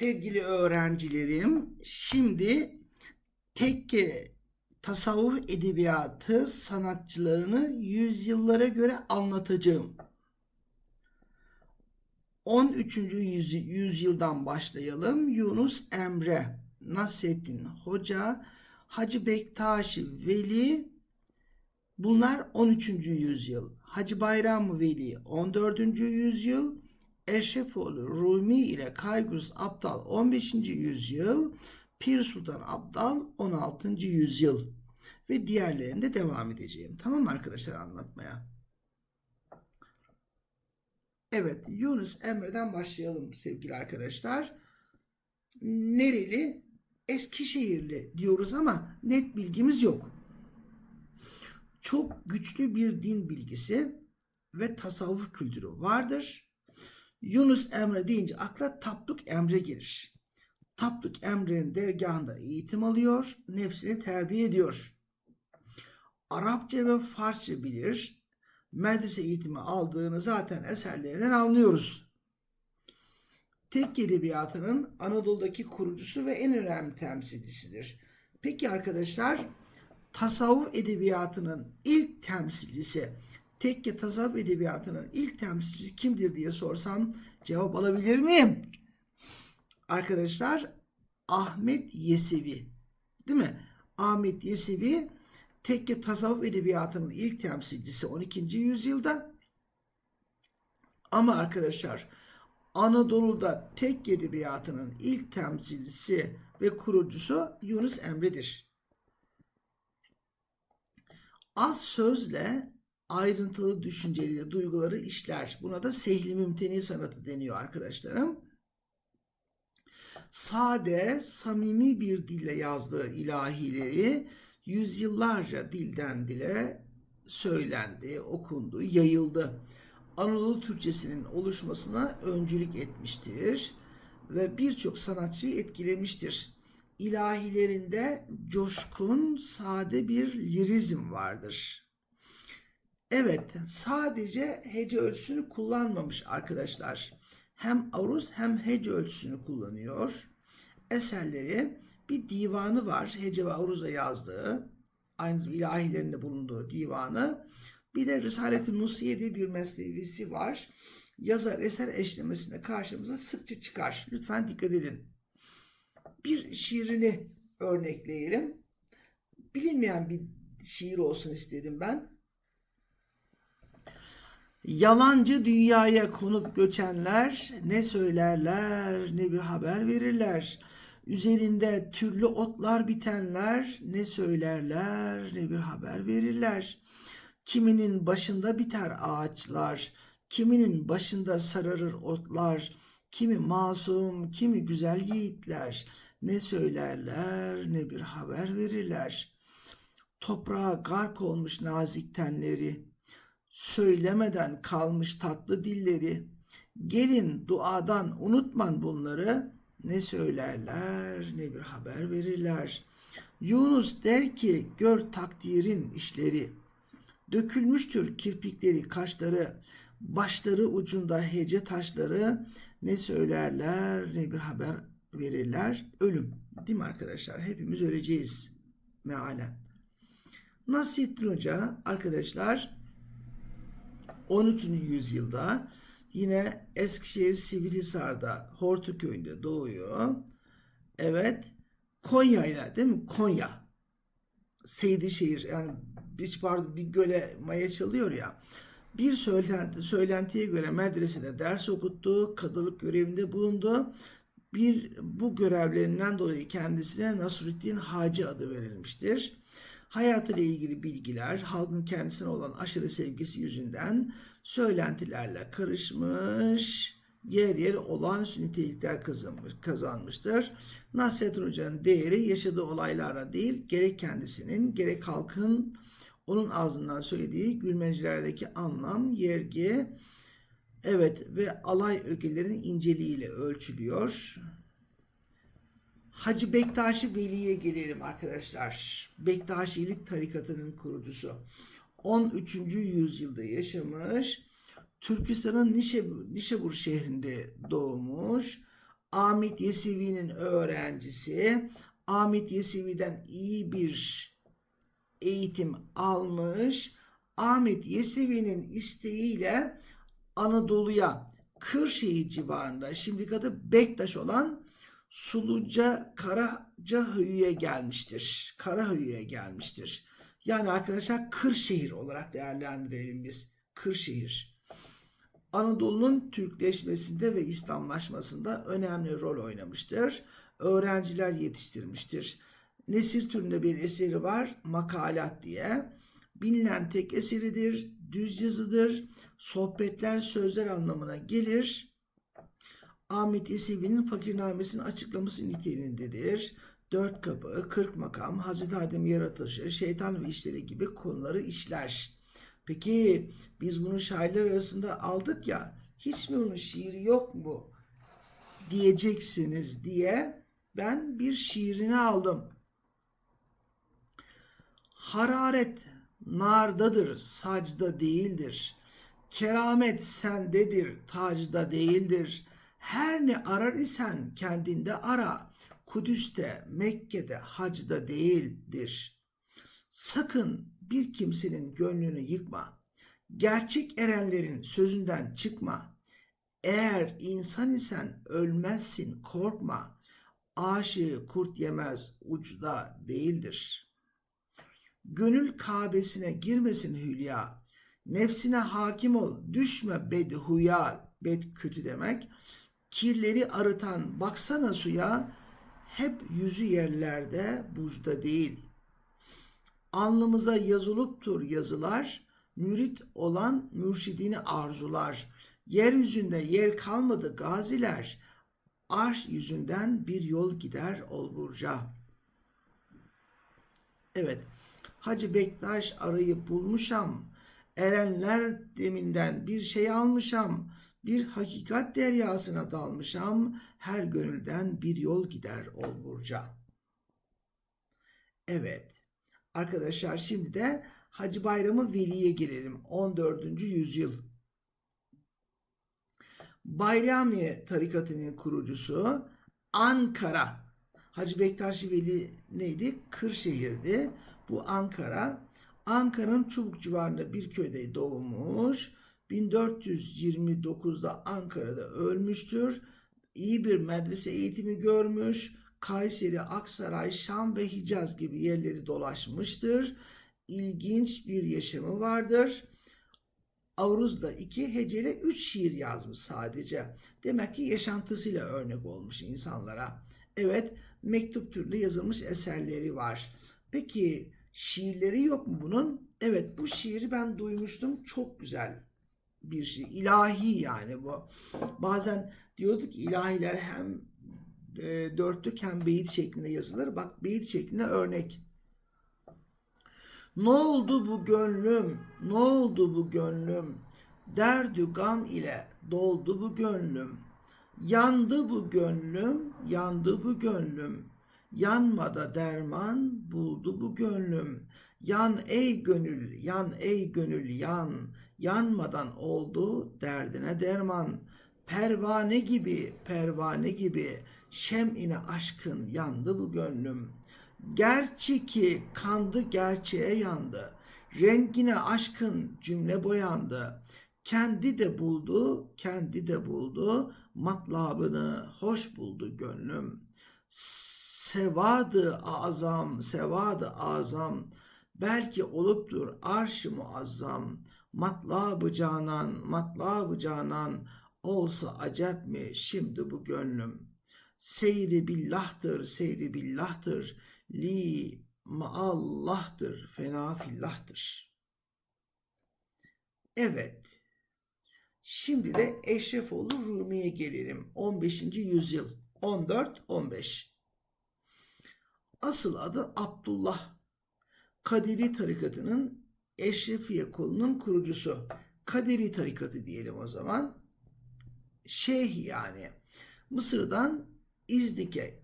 Sevgili öğrencilerim, şimdi tekke tasavvuf edebiyatı sanatçılarını yüzyıllara göre anlatacağım. 13. yüzy- yüzyıldan başlayalım. Yunus Emre, Nasrettin Hoca, Hacı Bektaşi Veli, bunlar 13. yüzyıl. Hacı Bayram Veli 14. yüzyıl. Eşrefoğlu Rumi ile Kaygus Abdal 15. yüzyıl. Pir Sultan Abdal 16. yüzyıl. Ve diğerlerinde devam edeceğim. Tamam arkadaşlar anlatmaya? Evet, Yunus Emre'den başlayalım sevgili arkadaşlar. Nereli? Eskişehirli diyoruz ama net bilgimiz yok. Çok güçlü bir din bilgisi ve tasavvuf kültürü vardır. Yunus Emre deyince akla Tapduk Emre gelir. Tapduk Emre'nin dergahında eğitim alıyor, nefsini terbiye ediyor. Arapça ve Farsça bilir. Medrese eğitimi aldığını zaten eserlerinden anlıyoruz. Tekke Edebiyatı'nın Anadolu'daki kurucusu ve en önemli temsilcisidir. Peki arkadaşlar, tasavvuf edebiyatının ilk temsilcisi, tekke tasavvuf edebiyatının ilk temsilcisi kimdir diye sorsam cevap alabilir miyim? Arkadaşlar, Ahmet Yesevi. Değil mi? Ahmet Yesevi tekke tasavvuf edebiyatının ilk temsilcisi 12. yüzyılda. Ama arkadaşlar Anadolu'da tek edebiyatının ilk temsilcisi ve kurucusu Yunus Emre'dir. Az sözle ayrıntılı düşünceleri, duyguları işler. Buna da sehli mümteni sanatı deniyor arkadaşlarım. Sade, samimi bir dille yazdığı ilahileri yüzyıllarca dilden dile söylendi, okundu, yayıldı. Anadolu Türkçesinin oluşmasına öncülük etmiştir ve birçok sanatçıyı etkilemiştir. İlahilerinde coşkun, sade bir lirizm vardır. Evet, sadece hece ölçüsünü kullanmamış arkadaşlar. Hem aruz hem hece ölçüsünü kullanıyor. Eserleri bir divanı var. Hece ve aruzla yazdığı, aynı zamanda ilahilerinde bulunduğu divanı. Bir de Risalet-i Nusiye diye bir meslevisi var. Yazar eser eşlemesinde karşımıza sıkça çıkar. Lütfen dikkat edin. Bir şiirini örnekleyelim. Bilinmeyen bir şiir olsun istedim ben. Yalancı dünyaya konup göçenler ne söylerler ne bir haber verirler. Üzerinde türlü otlar bitenler ne söylerler ne bir haber verirler. Kiminin başında biter ağaçlar, kiminin başında sararır otlar, kimi masum, kimi güzel yiğitler ne söylerler ne bir haber verirler. Toprağa gark olmuş nazik tenleri, söylemeden kalmış tatlı dilleri. Gelin duadan unutman bunları. Ne söylerler ne bir haber verirler. Yunus der ki gör takdirin işleri. Dökülmüştür kirpikleri kaşları. Başları ucunda hece taşları. Ne söylerler ne bir haber verirler. Ölüm. Değil mi arkadaşlar? Hepimiz öleceğiz. Mealen. Nasrettin Hoca arkadaşlar 13. yüzyılda yine Eskişehir Sivrihisar'da Hortuköy'ünde doğuyor. Evet. Konya ile değil mi? Konya. Seydişehir yani bir, pardon, bir göle maya çalıyor ya. Bir söylenti, söylentiye göre medresede ders okuttu, kadılık görevinde bulundu. Bir bu görevlerinden dolayı kendisine Nasruddin Hacı adı verilmiştir. Hayatıyla ilgili bilgiler halkın kendisine olan aşırı sevgisi yüzünden söylentilerle karışmış, yer yer olağanüstü nitelikler kazanmış, kazanmıştır. Nasrettin Hoca'nın değeri yaşadığı olaylara değil, gerek kendisinin gerek halkın onun ağzından söylediği gülmecilerdeki anlam, yergi, evet ve alay ögelerin inceliğiyle ölçülüyor. Hacı Bektaşi Veli'ye gelelim arkadaşlar. Bektaşilik tarikatının kurucusu. 13. yüzyılda yaşamış. Türkistan'ın Nişebur, şehrinde doğmuş. Ahmet Yesevi'nin öğrencisi. Ahmet Yesevi'den iyi bir eğitim almış. Ahmet Yesevi'nin isteğiyle Anadolu'ya Kırşehir civarında şimdiki adı Bektaş olan Suluca Karacahöyü'ye gelmiştir. Karahöyü'ye gelmiştir. Yani arkadaşlar Kırşehir olarak değerlendirelim biz. Kırşehir. Anadolu'nun Türkleşmesinde ve İslamlaşmasında önemli rol oynamıştır. Öğrenciler yetiştirmiştir. Nesir türünde bir eseri var, Makalat diye. Bilinen tek eseridir, düz yazıdır. Sohbetler sözler anlamına gelir. Ahmet Yesevi'nin fakirnamesinin açıklaması niteliğindedir. Dört kapı, kırk makam, Hazreti Adem yaratılışı, şeytan ve işleri gibi konuları işler. Peki biz bunu şairler arasında aldık ya, hiç mi onun şiiri yok mu diyeceksiniz diye ben bir şiirini aldım. Hararet nardadır, sacda değildir. Keramet sendedir, tacda değildir. Her ne arar isen kendinde ara. Kudüs'te, Mekke'de, hacda değildir. Sakın bir kimsenin gönlünü yıkma. Gerçek erenlerin sözünden çıkma. Eğer insan isen ölmezsin korkma. Aşığı kurt yemez ucuda değildir. Gönül Kabe'sine girmesin hülya. Nefsine hakim ol. Düşme bedhuya. Bed kötü demek. Kirleri arıtan baksana suya. Hep yüzü yerlerde bucda değil. Alnımıza yazılıptur yazılar. Mürit olan mürşidini arzular. Yeryüzünde yer kalmadı gaziler. Arş yüzünden bir yol gider olburca. Evet. Hacı Bektaş arayıp bulmuşam. Erenler deminden bir şey almışam. Bir hakikat deryasına dalmışam. Her gönülden bir yol gider ol burca. Evet. Arkadaşlar şimdi de Hacı Bayramı Veli'ye gelelim. 14. yüzyıl. Bayrami tarikatının kurucusu Ankara. Hacı Bektaş Veli neydi? Kırşehir'di. Bu Ankara. Ankara'nın Çubuk civarında bir köyde doğmuş. 1429'da Ankara'da ölmüştür. İyi bir medrese eğitimi görmüş. Kayseri, Aksaray, Şam ve Hicaz gibi yerleri dolaşmıştır. İlginç bir yaşamı vardır. Avruz'da iki heceli üç şiir yazmış sadece. Demek ki yaşantısıyla örnek olmuş insanlara. Evet, mektup türünde yazılmış eserleri var. Peki şiirleri yok mu bunun? Evet, bu şiiri ben duymuştum. Çok güzel bir şey. İlahi yani bu. Bazen diyorduk ki ilahiler hem e, dörtlük hem beyit şeklinde yazılır. Bak beyit şeklinde örnek. Ne oldu bu gönlüm? Ne oldu bu gönlüm? Derdü gam ile doldu bu gönlüm. Yandı bu gönlüm, yandı bu gönlüm. Yanmada derman buldu bu gönlüm. Yan ey gönül, yan ey gönül yan. Yanmadan oldu derdine derman. Pervane gibi, pervane gibi. Şem'ine aşkın yandı bu gönlüm. Gerçi ki kandı gerçeğe yandı. Rengine aşkın cümle boyandı. Kendi de buldu, kendi de buldu. Matlabını hoş buldu gönlüm. Sevadı azam, sevadı azam. Belki oluptur arş-ı muazzam. Matlabı canan, matlabı canan. Olsa acep mi şimdi bu gönlüm? Seyri billahtır, seyri billahtır. Li maallah'tır, fena fillahtır. Evet. Şimdi de Eşrefoğlu Rumi'ye gelelim. 15. yüzyıl. 14-15. Asıl adı Abdullah. Kadiri tarikatının Eşrefiye kolunun kurucusu. Kadiri tarikatı diyelim o zaman. Şeyh yani. Mısır'dan İznik'e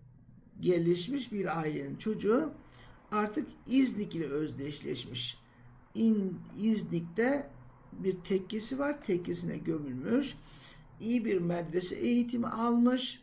yerleşmiş bir ailenin çocuğu artık İznik ile özdeşleşmiş. İn, İznik'te bir tekkesi var. Tekkesine gömülmüş. İyi bir medrese eğitimi almış.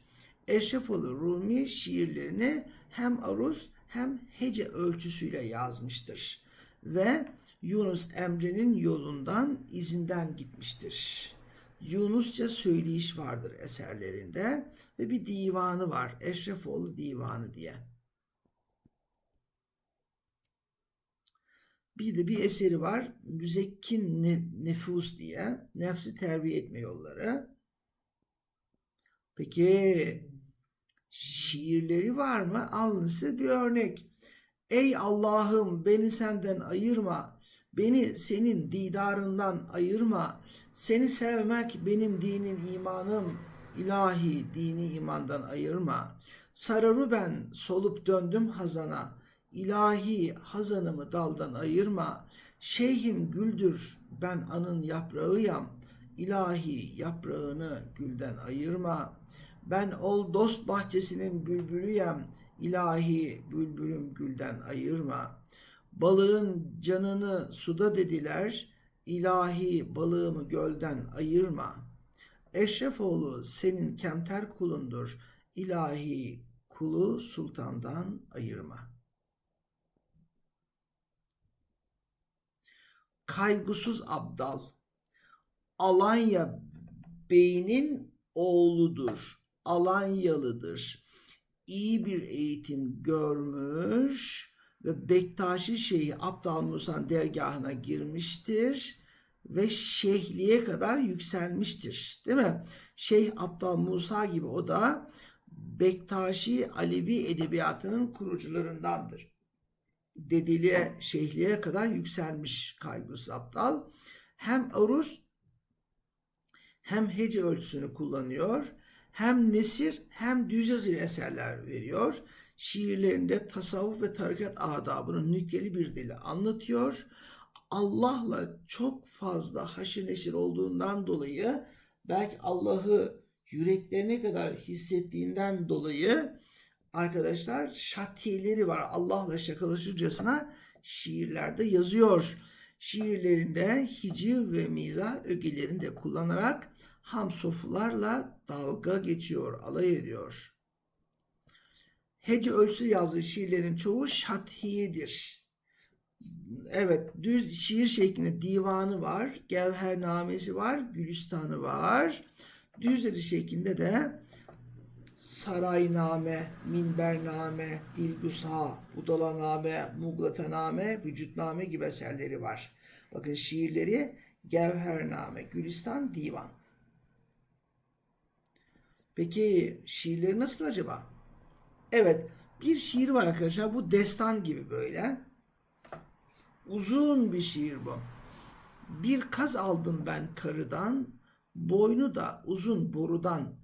Eşrefoğlu Rumi şiirlerini hem aruz hem hece ölçüsüyle yazmıştır. Ve Yunus Emre'nin yolundan izinden gitmiştir. Yunusça söyleyiş vardır eserlerinde ve bir divanı var. Eşrefoğlu Divanı diye. Bir de bir eseri var. Müzekkin Ne- Nefus diye. Nefsi terbiye etme yolları. Peki şiirleri var mı? Alın size bir örnek. Ey Allah'ım beni senden ayırma. Beni senin didarından ayırma. Seni sevmek benim dinim imanım. İlahi dini imandan ayırma. Sararı ben solup döndüm hazana. İlahi hazanımı daldan ayırma. Şeyhim güldür ben anın yaprağıyam. İlahi yaprağını gülden ayırma. Ben ol dost bahçesinin bülbülüyem. İlahi bülbülüm gülden ayırma. Balığın canını suda dediler. İlahi balığımı gölden ayırma. Eşrefoğlu senin kemter kulundur. İlahi kulu sultandan ayırma. Kaygısız abdal. Alanya Bey'in oğludur. Alanyalıdır. İyi bir eğitim görmüş ve Bektaşi Şeyhi Abdal Musa'nın dergahına girmiştir ve şeyhliğe kadar yükselmiştir. Değil mi? Şeyh Abdal Musa gibi o da Bektaşi Alevi edebiyatının kurucularındandır dediliğe, şeyhliğe kadar yükselmiş Kaygısız Abdal. Hem aruz hem hece ölçüsünü kullanıyor. Hem nesir hem düz yazılı eserler veriyor. Şiirlerinde tasavvuf ve tarikat adabının nükteli bir dili anlatıyor. Allah'la çok fazla haşır neşir olduğundan dolayı belki Allah'ı yüreklerine kadar hissettiğinden dolayı arkadaşlar şatiyeleri var. Allah'la şakalaşırcasına şiirlerde yazıyor. Şiirlerinde hiciv ve mizah ögelerini de kullanarak hamsofularla dalga geçiyor, alay ediyor. Hece ölçüsü yazdığı şiirlerin çoğu şathiyedir. Evet, düz şiir şeklinde divanı var, gevhernamesi var, gülistanı var. Düz şeklinde de Sarayname, Minbername, Dilgusa, Udalaname, Muglataname, Vücutname gibi eserleri var. Bakın şiirleri Gevhername, Gülistan, Divan. Peki şiirleri nasıl acaba? Evet bir şiir var arkadaşlar bu destan gibi böyle. Uzun bir şiir bu. Bir kaz aldım ben karıdan, boynu da uzun borudan,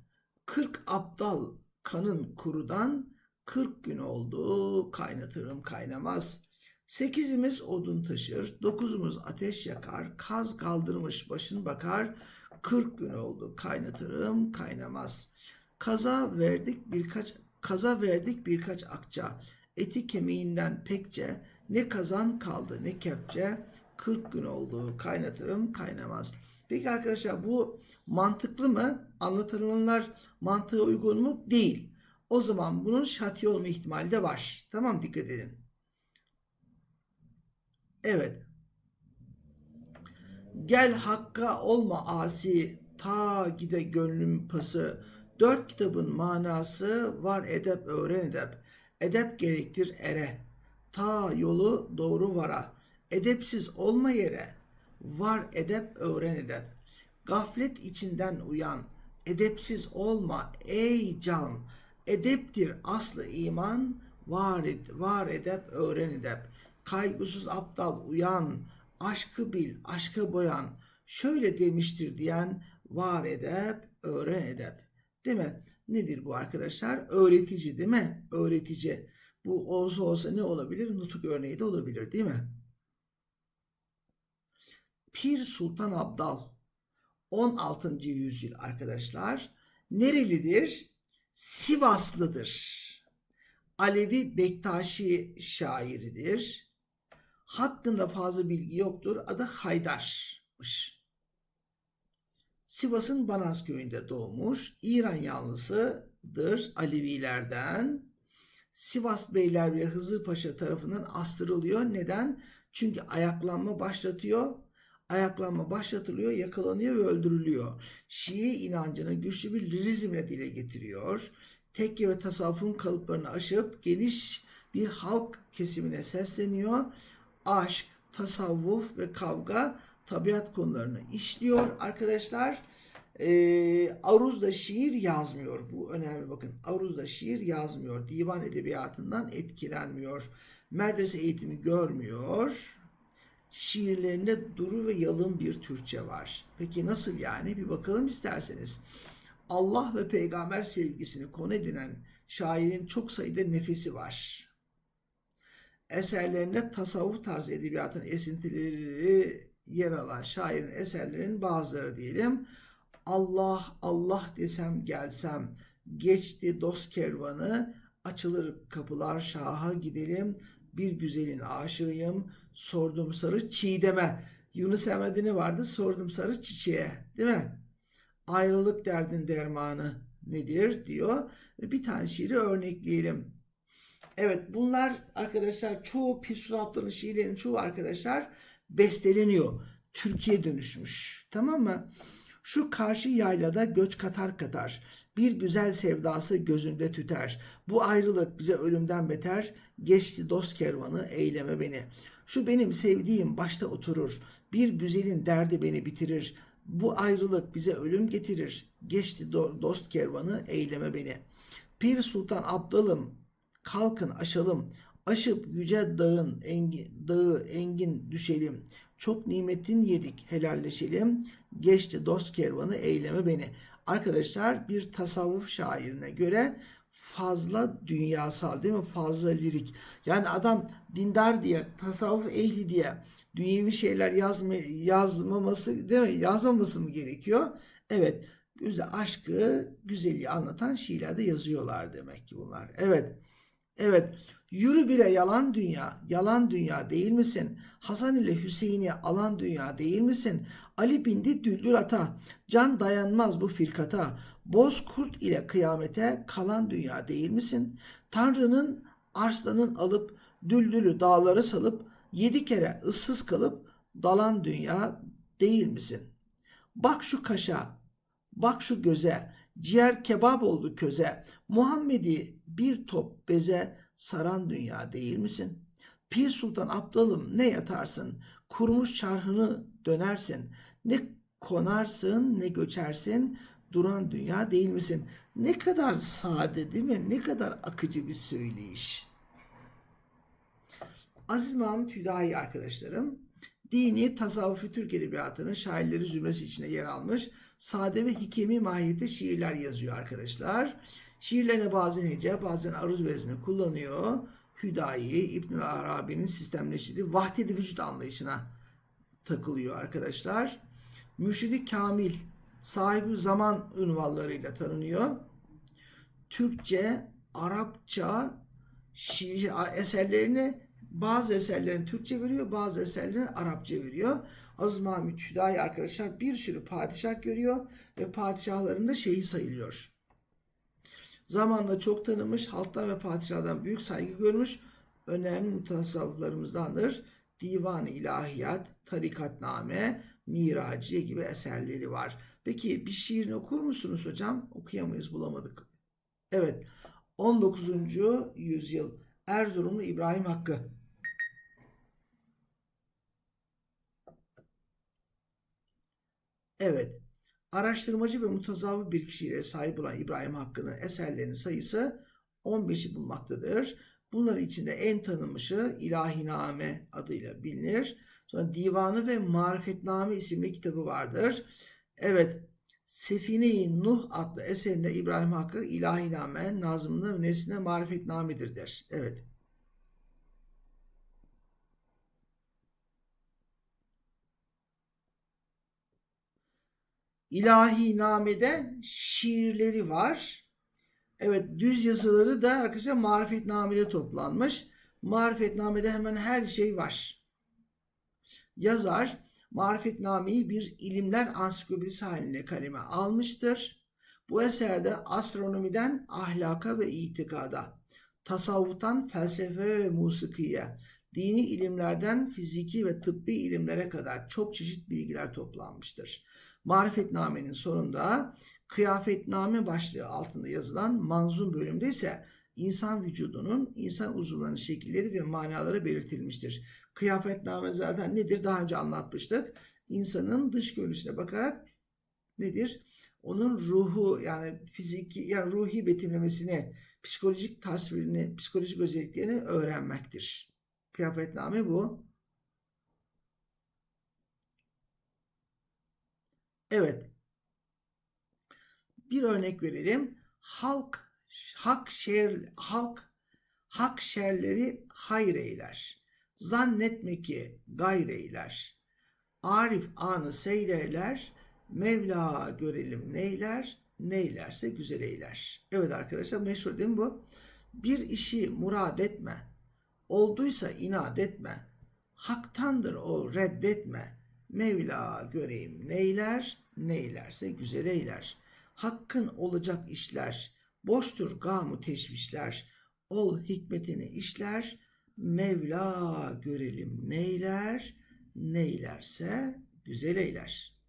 kırk aptal kanın kurudan, kırk gün oldu kaynatırım kaynamaz. Sekizimiz odun taşır, dokuzumuz ateş yakar, kaz kaldırmış başını bakar, kırk gün oldu kaynatırım kaynamaz. Kaza verdik birkaç kaza verdik birkaç akça, eti kemiğinden pekçe, ne kazan kaldı ne kepçe, 40 gün oldu kaynatırım kaynamaz. Peki arkadaşlar bu mantıklı mı? Anlatılanlar mantığa uygun mu? Değil. O zaman bunun şati olma ihtimali de var. Tamam dikkat edin. Evet. Gel hakka olma asi ta gide gönlüm pası. Dört kitabın manası var edep öğren edep. Edep gerektir ere. Ta yolu doğru vara. Edepsiz olma yere. Var edep öğren edep. Gaflet içinden uyan. Edepsiz olma ey can. Edeptir aslı iman. Var, ed var edep öğren edep. Kaygısız aptal uyan. Aşkı bil, aşka boyan. Şöyle demiştir diyen var edep, öğren edep. Değil mi? Nedir bu arkadaşlar? Öğretici değil mi? Öğretici. Bu olsa olsa ne olabilir? Nutuk örneği de olabilir değil mi? Pir Sultan Abdal 16. yüzyıl arkadaşlar. Nerelidir? Sivaslıdır. Alevi Bektaşi şairidir. Hakkında fazla bilgi yoktur. Adı Haydar'mış. Sivas'ın Banaz köyünde doğmuş. İran yanlısı Hızır'dır Alevilerden. Sivas Beyler ve Hızır Paşa tarafından astırılıyor. Neden? Çünkü ayaklanma başlatıyor. Ayaklanma başlatılıyor, yakalanıyor ve öldürülüyor. Şii inancını güçlü bir lirizmle dile getiriyor. Tekke ve tasavvufun kalıplarını aşıp geniş bir halk kesimine sesleniyor. Aşk, tasavvuf ve kavga tabiat konularını işliyor arkadaşlar. Ee, Aruz'da şiir yazmıyor. Bu önemli bakın. Aruz'da şiir yazmıyor. Divan edebiyatından etkilenmiyor. Medrese eğitimi görmüyor. Şiirlerinde duru ve yalın bir Türkçe var. Peki nasıl yani? Bir bakalım isterseniz. Allah ve peygamber sevgisini konu edinen şairin çok sayıda nefesi var. Eserlerinde tasavvuf tarzı edebiyatın esintileri yer alan şairin eserlerinin bazıları diyelim. Allah Allah desem gelsem geçti dost kervanı açılır kapılar şaha gidelim bir güzelin aşığıyım sordum sarı çiğdeme Yunus Emre'de ne vardı sordum sarı çiçeğe değil mi? Ayrılık derdin dermanı nedir diyor ve bir tane şiiri örnekleyelim. Evet bunlar arkadaşlar çoğu Pir Sultan Abdal'ın şiirlerinin çoğu arkadaşlar besteleniyor. Türkiye dönüşmüş. Tamam mı? Şu karşı yaylada göç katar katar. Bir güzel sevdası gözünde tüter. Bu ayrılık bize ölümden beter. Geçti dost kervanı eyleme beni. Şu benim sevdiğim başta oturur. Bir güzelin derdi beni bitirir. Bu ayrılık bize ölüm getirir. Geçti do- dost kervanı eyleme beni. Pir Sultan Abdalım kalkın aşalım. Aşıp yüce dağın engin, dağı engin düşelim. Çok nimetin yedik helalleşelim. Geçti dost kervanı eyleme beni. Arkadaşlar bir tasavvuf şairine göre fazla dünyasal değil mi? Fazla lirik. Yani adam dindar diye, tasavvuf ehli diye dünyevi şeyler yazma, yazmaması değil mi? Yazmaması mı gerekiyor? Evet. Güzel aşkı, güzelliği anlatan şiirlerde yazıyorlar demek ki bunlar. Evet. Evet. Yürü bire yalan dünya. Yalan dünya değil misin? Hasan ile Hüseyin'i alan dünya değil misin? Ali bindi düldül ata. Can dayanmaz bu firkata. Boz kurt ile kıyamete kalan dünya değil misin? Tanrı'nın arslanın alıp düldülü dağları salıp yedi kere ıssız kalıp dalan dünya değil misin? Bak şu kaşa, bak şu göze, ciğer kebap oldu köze. Muhammed'i bir top beze saran dünya değil misin? Pir Sultan Abdalım ne yatarsın? Kurmuş çarhını dönersin. Ne konarsın ne göçersin. Duran dünya değil misin? Ne kadar sade değil mi? Ne kadar akıcı bir söyleyiş. Aziz Mahmut Hüdayi arkadaşlarım, dini tasavvufi Türk Edebiyatı'nın şairleri zümresi içine yer almış sade ve hikemi mahiyette şiirler yazıyor arkadaşlar. Şiirlerine bazen hece, bazen aruz vezni kullanıyor. Hüdayi, İbn Arabi'nin sistemleştirdiği vahdet vücut anlayışına takılıyor arkadaşlar. Mürşidi Kamil, sahibi zaman ünvallarıyla tanınıyor. Türkçe, Arapça şiir eserlerini bazı eserlerini Türkçe veriyor, bazı eserlerini Arapça veriyor. Aziz Mahmut Hüdayi arkadaşlar bir sürü padişah görüyor ve padişahların da şeyhi sayılıyor. Zamanla çok tanınmış, halktan ve padişahdan büyük saygı görmüş, önemli mutasavvıflarımızdandır. Divan-ı İlahiyat, Tarikatname, Miraciye gibi eserleri var. Peki bir şiirini okur musunuz hocam? Okuyamayız, bulamadık. Evet, 19. yüzyıl Erzurumlu İbrahim Hakkı. Evet, araştırmacı ve mutazavvı bir kişiliğe sahip olan İbrahim Hakkı'nın eserlerinin sayısı 15'i bulmaktadır. Bunların içinde en tanınmışı İlahiname adıyla bilinir. Sonra Divanı ve Marifetname isimli kitabı vardır. Evet, Sefine-i Nuh adlı eserinde İbrahim Hakkı İlahiname nazımında ve nesline marifetnamedir der. Evet. İlahinamede şiirleri var. Evet düz yazıları da arkadaşlar marifetnamede toplanmış. Marifetnamede hemen her şey var. Yazar marifetnameyi bir ilimler ansiklopedisi haline kaleme almıştır. Bu eserde astronomiden ahlaka ve itikada, tasavvuftan felsefe ve musikiye, dini ilimlerden fiziki ve tıbbi ilimlere kadar çok çeşit bilgiler toplanmıştır. Marifetname'nin sonunda kıyafetname başlığı altında yazılan manzum bölümde ise insan vücudunun, insan uzuvlarının şekilleri ve manaları belirtilmiştir. Kıyafetname zaten nedir? Daha önce anlatmıştık. İnsanın dış görünüşüne bakarak nedir? Onun ruhu yani fiziki yani ruhi betimlemesini, psikolojik tasvirini, psikolojik özelliklerini öğrenmektir. Kıyafetname bu. Evet. Bir örnek verelim. Halk hak şer halk hak şerleri hayır eyler. Zannetme ki gayr eyler. Arif anı seylerler. Mevla görelim neyler. Neylerse güzel eyler. Evet arkadaşlar meşhur değil mi bu? Bir işi murad etme. Olduysa inat etme. Haktandır o reddetme. Mevla göreyim neyler, neylerse güzel eyler. Hakkın olacak işler, boştur gamu teşvişler. Ol hikmetini işler, Mevla görelim neyler, neylerse güzel eyler.